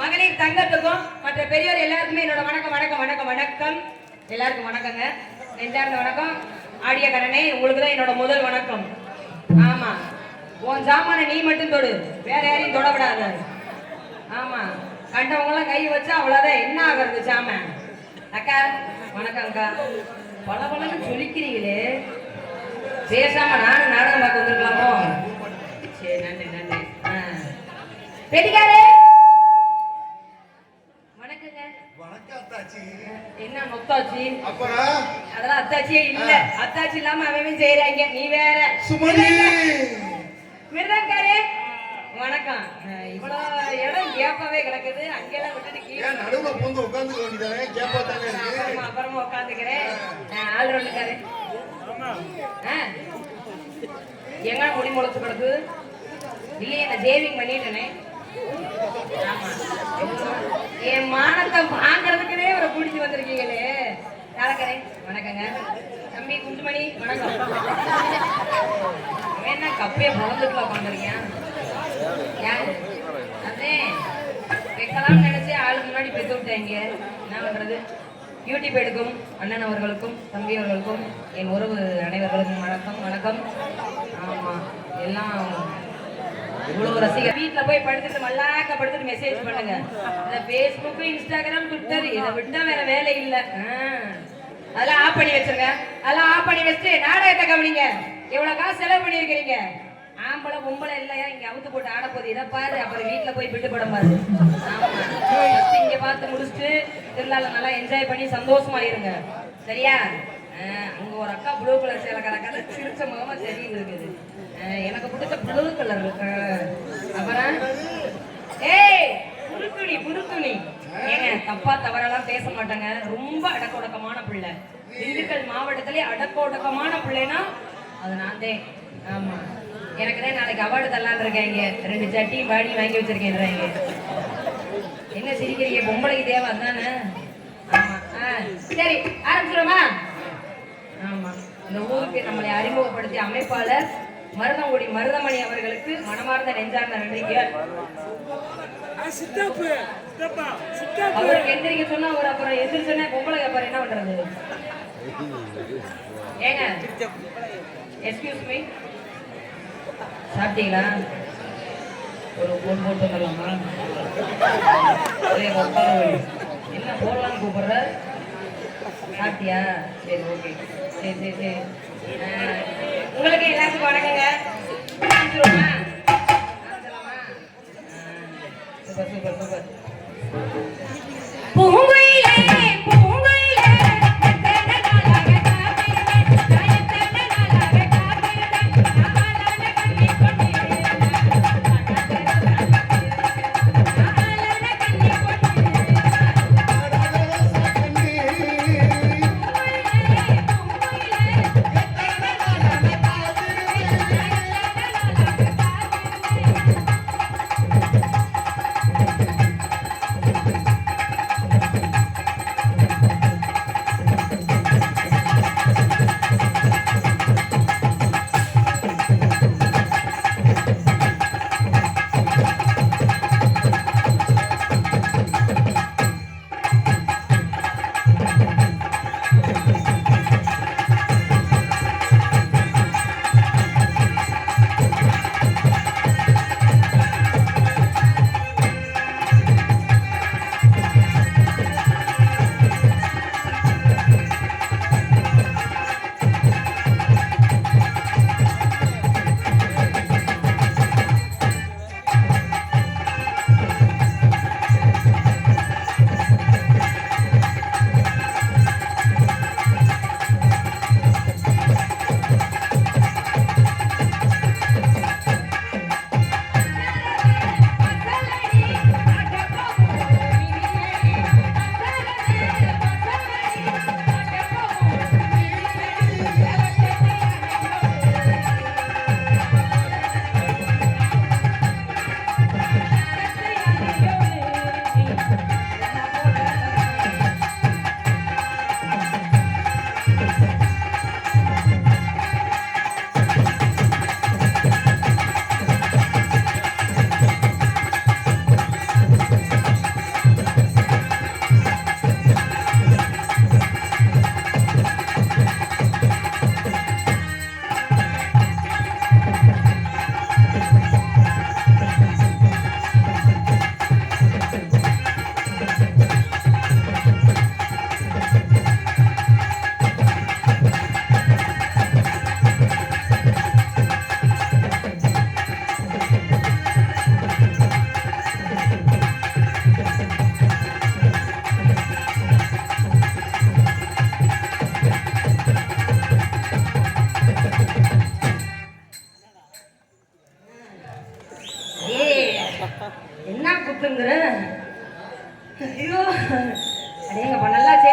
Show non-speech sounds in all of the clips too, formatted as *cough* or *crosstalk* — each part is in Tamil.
மகளிர் தங்கத்துக்கும் மற்ற பெரியோர் எல்லாருக்குமே என்னோட வணக்கம் வணக்கம் வணக்கம் வணக்கம். எல்லாருக்கும் வணக்கங்க. நெஞ்சார்ந்த வணக்கம். ஆடிய கரணே உங்களுக்கு தான் என்னோட முதல் வணக்கம். ஆமா. உன் சாமான நீ மட்டும் தொடு. வேற யாரையும் தொடப்படாத. விடாத ஆமா. கண்டவங்களாம் கை வச்சா அவ்வளவுதான். என்ன ஆகுறது சாம? அக்கா வணக்கம் அக்கா. பல பலன்னு சொல்லிக்கிறீங்களே. பேசாம நானும் நாடகம் பார்க்க வந்துருக்கலாமோ? சரி நன்றி நன்றி. ஆ. பெட்டிக்காரே வணக்கங்க வணக்கம் அத்தாச்சி என்ன நொத்தாச்சி அப்புறம் அதெல்லாம் அத்தாச்சியே இல்ல. அத்தாச்சி இல்லாம அவன் செய்யறாங்க நீ வேற. சுமதி. மிருதங்காரே. வணக்கம். இவ்வளவு இடம் கேப்பாவே கிடக்குது. அங்கெல்லாம் விட்டுட்டு கீழே. நடுவுல பூந்து உட்கார்ந்துக்க வேண்டியதானே? கேப்பா தானே இருக்கு. அப்புறமா உட்காந்துக்கிறேன் ஆள் ரெண்டுக்காரு. எங்க முடி முளைச்சு கிடக்கு இல்லையே நான் சேவிங் பண்ணிட்டேனே. என் மானத்தை வாங்குறதுக்குனே ஒரு பிடிச்சி வந்திருக்கீங்களே. கலக்கரே வணக்கங்க. தம்பி குண்டுமணி வணக்கம். என்ன கப்பையை பிறந்துட்டு உட்காந்துருக்கேன் ஏன்? அதே வைக்கலாம்னு நினைச்சு ஆளுக்கு முன்னாடி பெற்று விட்டாங்க. என்ன பண்றது? யூடியூப் எடுக்கும் அண்ணன் அவர்களுக்கும் தம்பி அவர்களுக்கும் என் உறவு அனைவர்களுக்கும் வணக்கம் வணக்கம். ஆமா எல்லாம் இவ்வளவு ரசிகர். வீட்ல போய் படுத்துட்டு மல்லாக்க படுத்துட்டு மெசேஜ் பண்ணுங்க. இந்த Facebook இன்ஸ்டாகிராம் ட்விட்டர் இதை விட்டா வேற வேலை இல்லை. ஆ. அதெல்லாம் ஆஃப் பண்ணி வச்சிருங்க. அதெல்லாம் ஆஃப் பண்ணி வச்சுட்டு நாடகத்தை கவனிங்க. எவ்வளவு காசு செலவு பண்ணியிருக்கிறீங்க? ஆம்பளை பொம்பளை இல்லையா இங்க அவுத்து போட்டு ஆட போகுது? இதை பாரு அப்புறம் வீட்டுல போய் விட்டு படம் பாரு. இங்க பார்த்து முடிச்சுட்டு திருநாள நல்லா என்ஜாய் பண்ணி சந்தோஷமா இருங்க. சரியா? ஆ, அங்க ஒரு அக்கா ப்ளூ கலர் சேலை கலக்காத சிரிச்ச முகமா தெரியுது இருக்குது. எனக்கு பிடிச்ச ப்ளூ கலர் அப்புறம் ஏய் புருத்துணி புருத்துணி ஏங்க தப்பா தவறெல்லாம் பேச மாட்டாங்க. ரொம்ப அடக்கொடக்கமான பிள்ளை. திண்டுக்கல் மாவட்டத்திலே அடக்கொடக்கமான பிள்ளைனா அது நான் தான். ஆமா. எனக்கு தான் நாளைக்கு அவார்டு தரலான்னு இருக்காங்க ரெண்டு சட்டியும் பாடி வாங்கி வச்சிருக்கேன்றாங்க என்ன சிரிக்கிறீங்க? பொம்பளைக்கு தேவை அதானே? ஆமா. ஆ சரி ஆரம்பிச்சிடுமா ஆமா. இந்த ஊருக்கு நம்மளை அறிமுகப்படுத்திய அமைப்பாளர் மருதங்குடி மருதமணி அவர்களுக்கு மனமார்ந்த நெஞ்சார்ந்த நன்றிகள் அவருக்கு எந்திரிக்க சொன்னா ஒரு அப்புறம் எந்திரிச்சோன்னா பொம்பளை அப்புறம் என்ன பண்றது? ஏங்க எக்ஸ்கியூஸ் மீ சாப்பிட்டீங்களா? ஒரு போன் போட்டு வந்துடலாமா. என்ன போடலான்னு கூப்பிடுற? சாப்பிட்டியா? சரி ஓகே சரி சரி சரி. உங்களுக்கு எல்லாத்துக்கும் வணக்கங்க. Super super super. என்ன குத்துங்கிற? ஐயோ அடேங்கப்பா நல்லா சே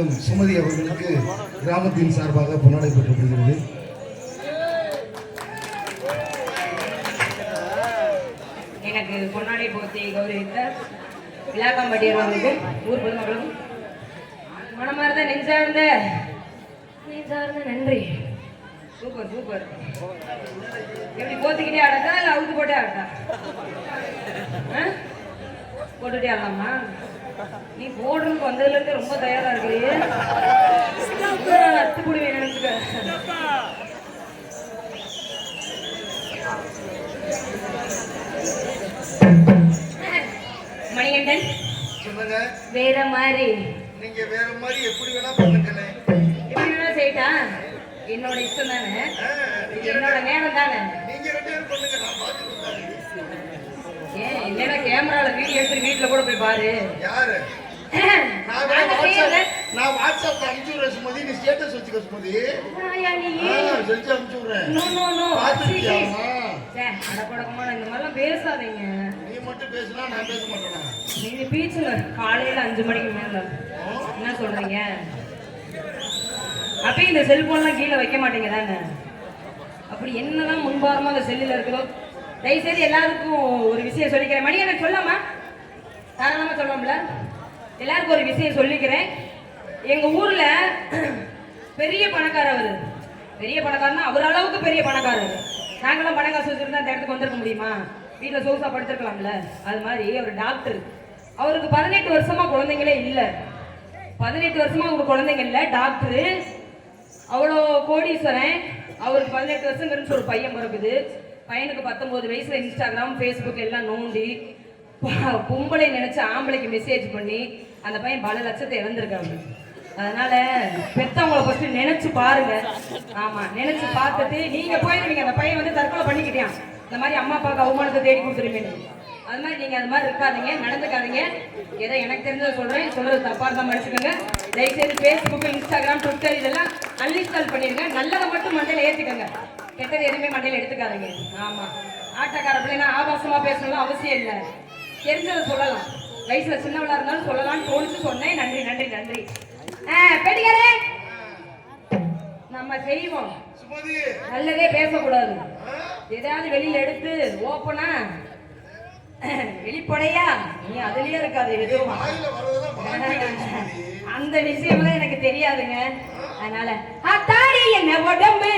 அரசியாக சுமதி அவர்களுக்கு கிராமத்தின் சார்பாக பொன்னாடை பெற்றப்படுகிறது எனக்கு பொன்னாடை போத்தி கௌரவித்த விழாக்காம்பட்டியர் அவர்களுக்கும் ஊர் பொதுமக்களும் மனமார்ந்த நெஞ்சார்ந்த நெஞ்சார்ந்த நன்றி. Super super. எப்படி போத்திக்கிட்டே ஆடட்டா இல்லை அவுத்து போட்டே ஆடட்டா ஆ? போட்டுட்டே ஆடலாமா? நீ போடுறதுக்கு வந்ததுலேருந்து ரொம்ப தயாரா இருக்கிறீ அத்து போடுவேன் நினைச்சுக்க மணிகண்டன் வேற மாதிரி. நீங்க வேற மாதிரி எப்படி வேணா பண்ணுங்களேன் எப்படி வேணா செய்யட்டா? என்னோட இஷ்டம் தானே? என்னோட நேரம் தானே? நீங்க ரெண்டு பேரும் பண்ணுங்க நான் பாத்துக்கிறேன் இல்லைன்னா கேமரால வீடியோ எடுத்து வீட்டுல கூட போய் பாரு. யாரு? *clears throat* நான் நான் வாட்ஸ்அப்ல அனுப்பிச்சு விடுறேன் சுமதி. நீ ஸ்டேட்டஸ் வச்சுக்க சுமதி. செஞ்சு அனுப்பிச்சு விடுறேன். பேசாதீங்க. நீ மட்டும் பேசினா நான் பேச மாட்டேனா? நீங்க பீச்சுங்க காலையில அஞ்சு மணிக்கு மேல. என்ன சொல்றீங்க? அப்பயும் இந்த செல்போன்லாம் கீழே வைக்க மாட்டீங்க தானே? அப்படி என்னதான் முன்பாரமா அந்த செல்லில் இருக்குதோ தயவுசெய்து எல்லாருக்கும் ஒரு விஷயம் சொல்லிக்கிறேன். மணி எனக்கு சொல்லாமா? தாராளமாக சொல்லலாம்ல எல்லாருக்கும் ஒரு விஷயம் சொல்லிக்கிறேன். எங்கள் ஊரில் *clears throat* பெரிய பணக்காரர் அவர். பெரிய பணக்காரனா அவர் அளவுக்கு பெரிய பணக்காரர் நாங்களாம் பணம் காசு அந்த இடத்துக்கு வந்திருக்க முடியுமா? வீட்டில் சோசா படுத்திருக்கலாம்ல. அது மாதிரி ஒரு டாக்டர் அவருக்கு பதினெட்டு வருஷமாக குழந்தைங்களே இல்லை. பதினெட்டு வருஷமாக அவங்க குழந்தைங்க இல்லை டாக்டரு அவ்வளோ கோடீஸ்வரன். அவருக்கு பதினெட்டு வருஷம் ஒரு பையன் பிறகுது பையனுக்கு பத்தொம்போது வயசுல இன்ஸ்டாகிராம் ஃபேஸ்புக் எல்லாம் நோண்டி பொம்பளை நினைச்சு ஆம்பளைக்கு மெசேஜ் பண்ணி அந்த பையன் பல லட்சத்தை இழந்திருக்காங்க. அதனால பெத்தவங்களை ஃபர்ஸ்ட் நினைச்சு பாருங்க. ஆமா நினைச்சு பார்த்துட்டு நீங்க போயிருவீங்க. அந்த பையன் வந்து தற்கொலை பண்ணிக்கிட்டான். இந்த மாதிரி அம்மா அப்பாவுக்கு அவமானத்தை தேடி கொடுத்துருவீங்க அது மாதிரி நீங்க அது மாதிரி இருக்காதீங்க. நடந்துக்காதீங்க. ஏதோ எனக்கு தெரிஞ்சதை சொல்றேன். சொல்றது தப்பா இருந்தா மன்னிச்சுக்கோங்க. தயவுசெய்து ஃபேஸ்புக் இன்ஸ்டாகிராம் ட்விட்டர் இதெல்லாம் அன்இன்ஸ்டால் பண்ணிருங்க நல்லதை மட்டும் மண்டையில ஏத்திக்கோங்க. கெட்டது எதுவுமே மண்டையில எடுத்துக்காதீங்க. ஆமா. ஆட்டக்கார பிள்ளைனா ஆபாசமா பேசணும் அவசியம் இல்லை. தெரிஞ்சதை சொல்லலாம். வயசுல சின்னவளா இருந்தாலும் சொல்லலாம்னு தோணிச்சு சொன்னேன். நன்றி நன்றி நன்றி. ஆ, பெட்டிக்காரே நம்ம செய்வோம். நல்லதே பேசக்கூடாது. ஆ? ஏதாவது வெளியில எடுத்து ஓப்பனா வெளிப்படையா நீ அதுலயே இருக்காது எதுவும். அந்த விஷயம்லாம் எனக்கு தெரியாதுங்க. அதனால அத்தாடி என்ன உடம்பு?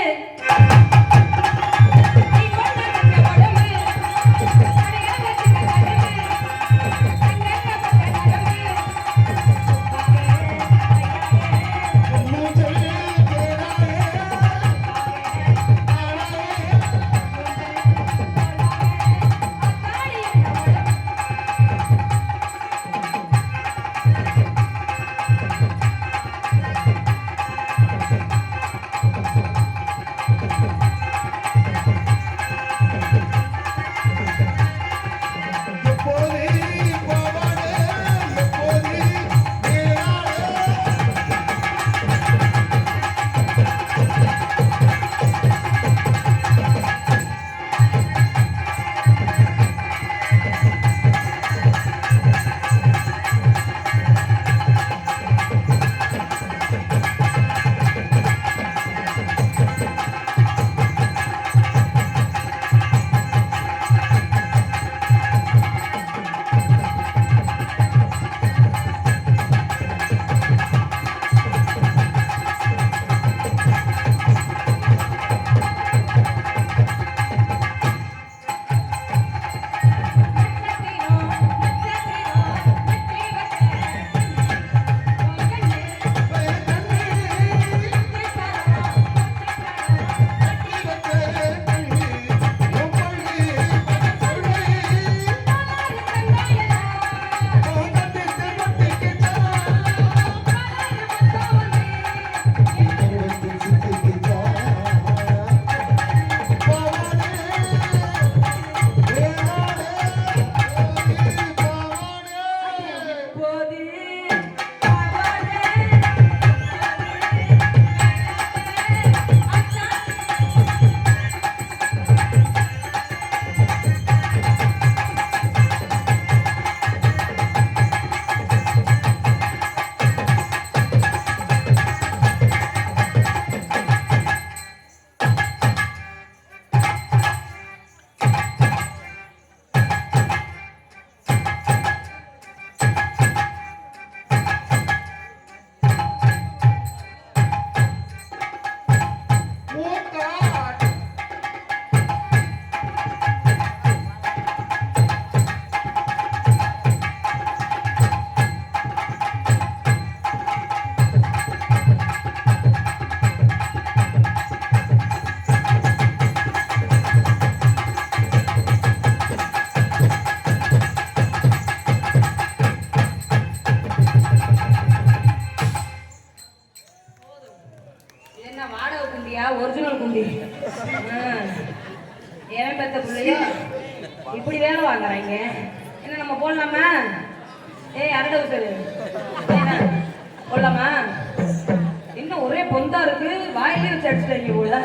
பொந்தா இருக்கு. வாயிலே வச்சு அடிச்சுட்டாங்க போல.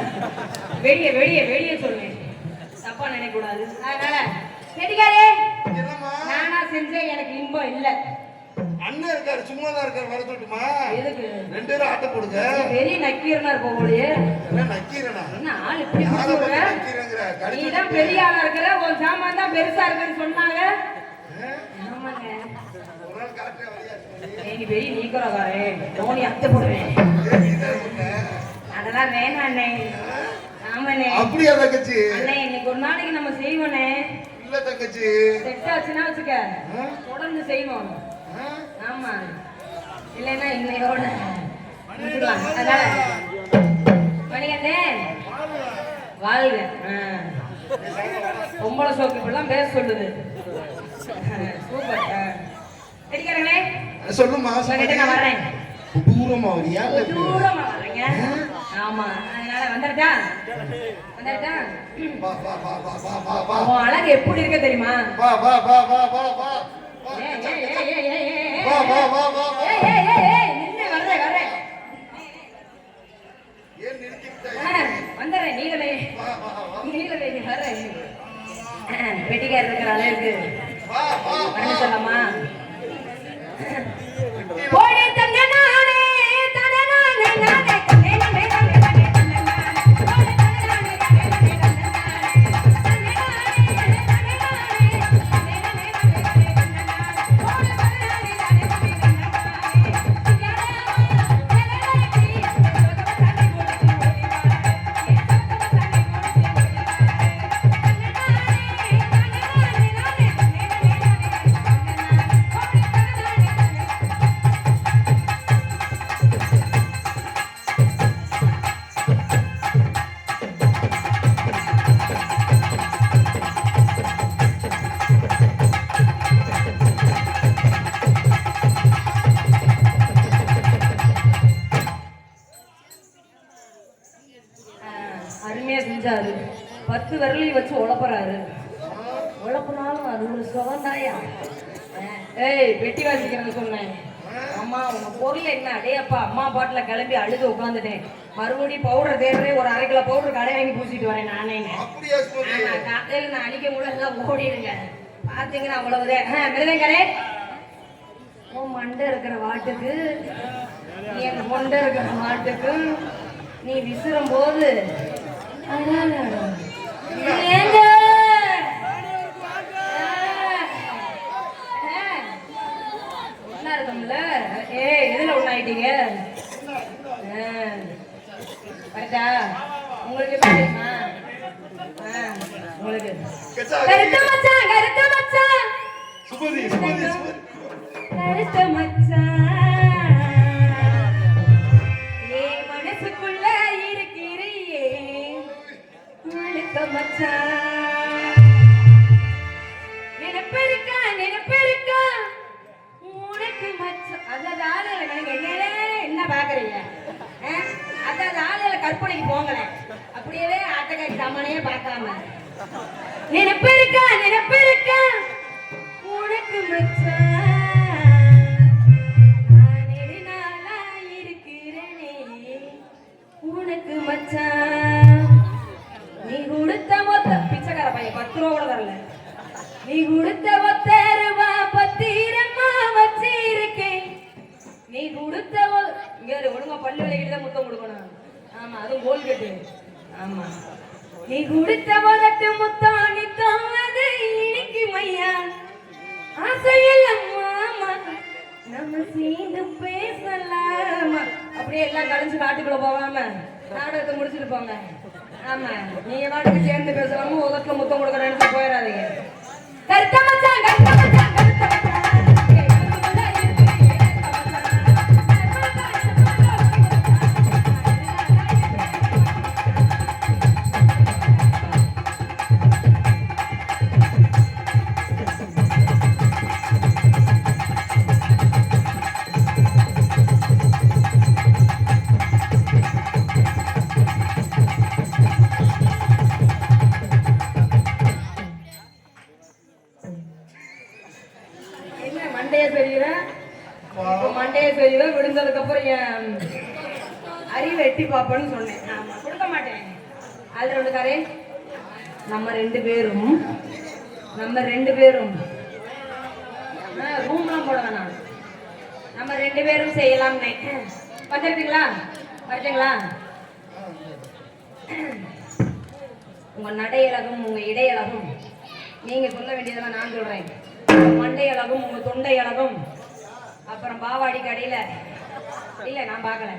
வெளியே வெளியே வெளியே சொல்லுவேன் தப்பா நினைக்க கூடாது அதனால என்னம்மா? நானா செஞ்சேன் எனக்கு இன்பம் இல்ல. அண்ணன் இருக்காரு சும்மா தான் இருக்காரு வர சொல்லட்டுமா? எதுக்கு? ரெண்டு பேரும் ஆட்ட போடுங்க. பெரிய நக்கீரனா இருப்ப போலயே. என்ன நக்கீரனா? என்ன ஆள் இப்படி? நக்கீரங்கிற? நீ தான் பெரிய ஆளா இருக்கிற உன் சாமான் தான் பெருசா இருக்குன்னு சொன்னாங்க. ஆமாங்க. ஒரு நாள் காட்டுறேன் நீ பெரிய நீக்கிறோக்காரே தோனி அத்தை போடுவேன். அதெல்லாம் வேணாம் அண்ணே. ஆமாண்ணே அப்படியா தங்கச்சி? அண்ணே இன்னைக்கு ஒரு நாளைக்கு நம்ம செய்வோண்ணே இல்ல தங்கச்சி. செட் ஆச்சுன்னா வச்சுக்க? தொடர்ந்து செய்வோம்? ஆமா. இல்லைன்னா இன்னையோட அதனால மணிகண்டே வாழ்க. பொம்பளை சோக்கு இப்படிலாம் பேச சொல்லுது. சூப்பர். அடிக்கிறங்களே சொல்லுமா உங்ககிட்ட நான் வர்றேன் தூரமா வரியா? தூரமா ஆமா அதனால வந்துருட்டா வந்துருட்டா வா வா வா வா வா வா வா உன் அழகு எப்படி இருக்க தெரியுமா வா வா வா வா வா வா ஏய், ஏய், ஏய், ஏய், ஏய், ஏய், ஏய். வா வா வா ஏய், ஏய், ஏய், ஏய், நின்னு. ஏன் நீ இருக்கிற அளவுக்கு வரணும்? பத்து விரலையும் வச்சு உழப்புறாரு. உழப்புனாலும் அது ஒரு சுகந்தாயா ஏய் வெட்டி வாசிக்கிறேன்னு சொன்னேன். அம்மா உங்க பொருள் என்ன? அடேப்பா அம்மா பாட்டுல கிளம்பி அழுது உட்காந்துட்டேன் மறுபடியும் பவுடர் தேடுறே ஒரு அரை கிலோ பவுடர் கடை வாங்கி பூசிட்டு வரேன் நானே. காலையில நான் அடிக்க கூட எல்லாம் ஓடிடுங்க. பாத்தீங்கன்னா அவ்வளவுதான். ஆஹ், மிருதங்கரே உன் மண்டை இருக்கிற வாட்டுக்கு என் மொண்டை இருக்கிற வாட்டுக்கு நீ விசிறும் போது ஏங்க? அப்படியே ஆட்டக்காரி சாமானையே பார்க்காம. நினைப்பெருக்கா நினைப்பெருக்கா உனக்கு மச்சான் உனக்கு மச்சான் நீ கொடுத்த மொத்த பிச்சைக்கார பையன் பத்து ரூபா கூட தரல. நீ கொடுத்த மொத்த ரூபா பத்திரமா வச்சிருக்கேன். நீ கொடுத்த இங்க ஒழுங்கா பல்லு விளைக்கிட்டு தான் முத்தம் கொடுக்கணும். ஆமா அதுவும் கோல் ஆமா. நீ கொடுத்த முதட்டு முத்தம் நித்தம் இனிக்கு மையா. ஆசையில் மாமா. நம்ம சேர்ந்து பேசலாமா. அப்படியே எல்லாம் கலைஞ்சு காட்டுக்குள்ள போவாம நாடகத்தை முடிச்சுட்டு போங்க. ஆமா நீங்க பாட்டுக்கு சேர்ந்து பேசலாம? உதட்டுல முத்தம் கொடுக்குறேன்னு போயிடாதீங்க. கருத்த மச்சான். விழுந்ததுக்கு என் அறிவை எட்டி பார்ப்பேன்னு சொன்னேன். ஆமாம் கொடுக்க மாட்டேன். அதில் ஒன்றுக்காரே நம்ம ரெண்டு பேரும் நம்ம ரெண்டு பேரும். ரூம்லாம் போட வேணாம். நம்ம ரெண்டு பேரும் செய்யலாம்னு வந்துருக்கீங்களா வரட்டுங்களா உங்க நடையழகும் உங்க இடையழகும். நீங்க சொல்ல வேண்டியதெல்லாம் நான் சொல்றேன். உங்க மண்டையழகும் உங்க தொண்டையழகும். அப்புறம் பாவாடி கடையில இல்ல நான் பார்க்கல.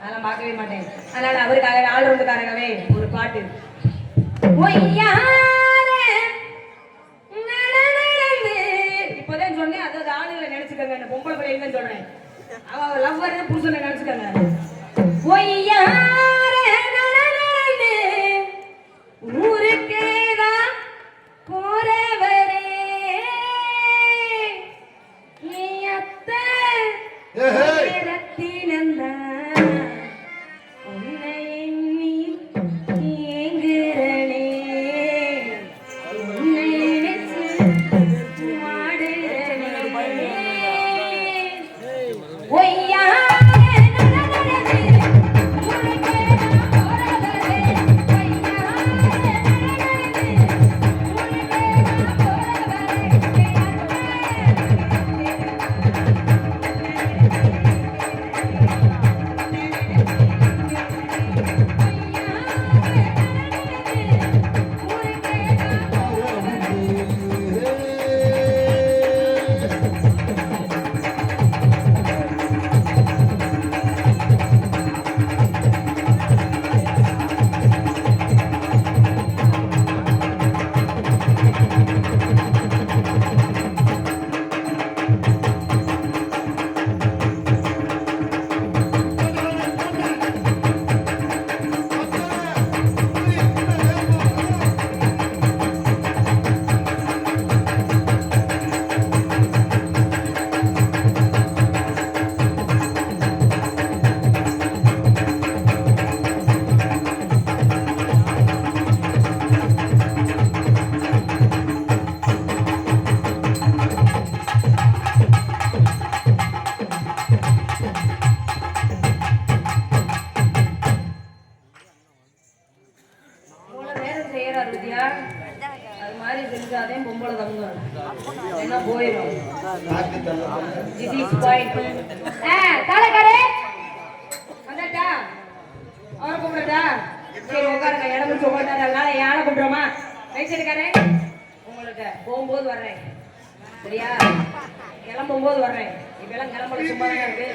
அதெல்லாம் பார்க்கவே மாட்டேன். அதனால அவருக்காகவே ஆள்ரவுண்டுக்காரங்கவே ஒரு பாட்டு. இப்போதான் சொன்னேன் அதாவது ஆளுகளை நினைச்சுக்கோங்க. இந்த பொம்பளை பிள்ளைங்க சொல்றேன் அவ லவ்வர் புருஷனை நினைச்சுக்கோங்க. ஒய்யாரே, யானை பண்றோமா ரைட் உங்களுக்கு போகும்போது வர்றேன். சரியா? கிளம்பும்போது வர்றேன். இப்பெல்லாம் கிளம்புறது கிளம்பல சும்மா இருக்கு.